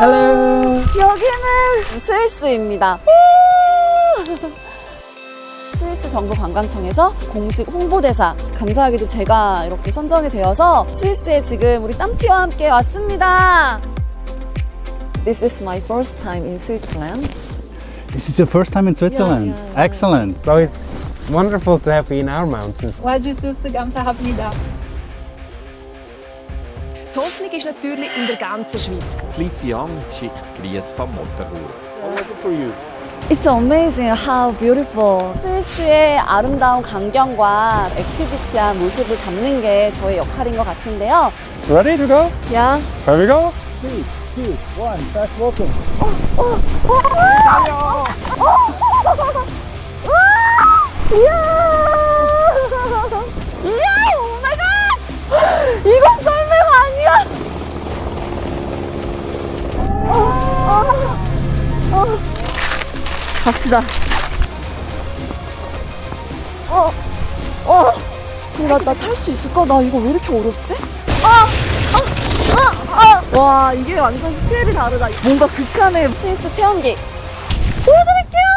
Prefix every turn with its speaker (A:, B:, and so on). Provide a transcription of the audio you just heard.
A: Hello.
B: 여기는 스위스입니다. 우! 스위스 정부 관광청에서 공식 홍보대사 감사하게도 제가 이렇게 선정이 되어서 스위스에 지금 우리 땀티와 함께 왔습니다. This is my first time in Switzerland.
A: This is your first time in Switzerland.
B: yeah, yeah.
A: Excellent.
C: So it's wonderful to have you in our mountains.
D: Łazicy 감사합니다.
E: Die Hoffnung ist natürlich in der ganzen Schweiz.
F: Lisi Young schickt Grüße vom Motorhuhr.
B: It's amazing how beautiful. 스위스의 아름다운 광경과 액티비티한 모습을 담는 게 저의 역할인 것 같은데요.
C: Ready to go?
B: 야,
C: Here we go.
A: Three, two, one. Fast walking.
B: 이야! 갑시다. 어, 어. 근데 나, 나 탈 수 있을까? 나 이거 왜 이렇게 어렵지? 아! 아! 아! 아! 와, 이게 완전 스케일이 다르다. 뭔가 극한의 스위스 체험기. 보여드릴게요!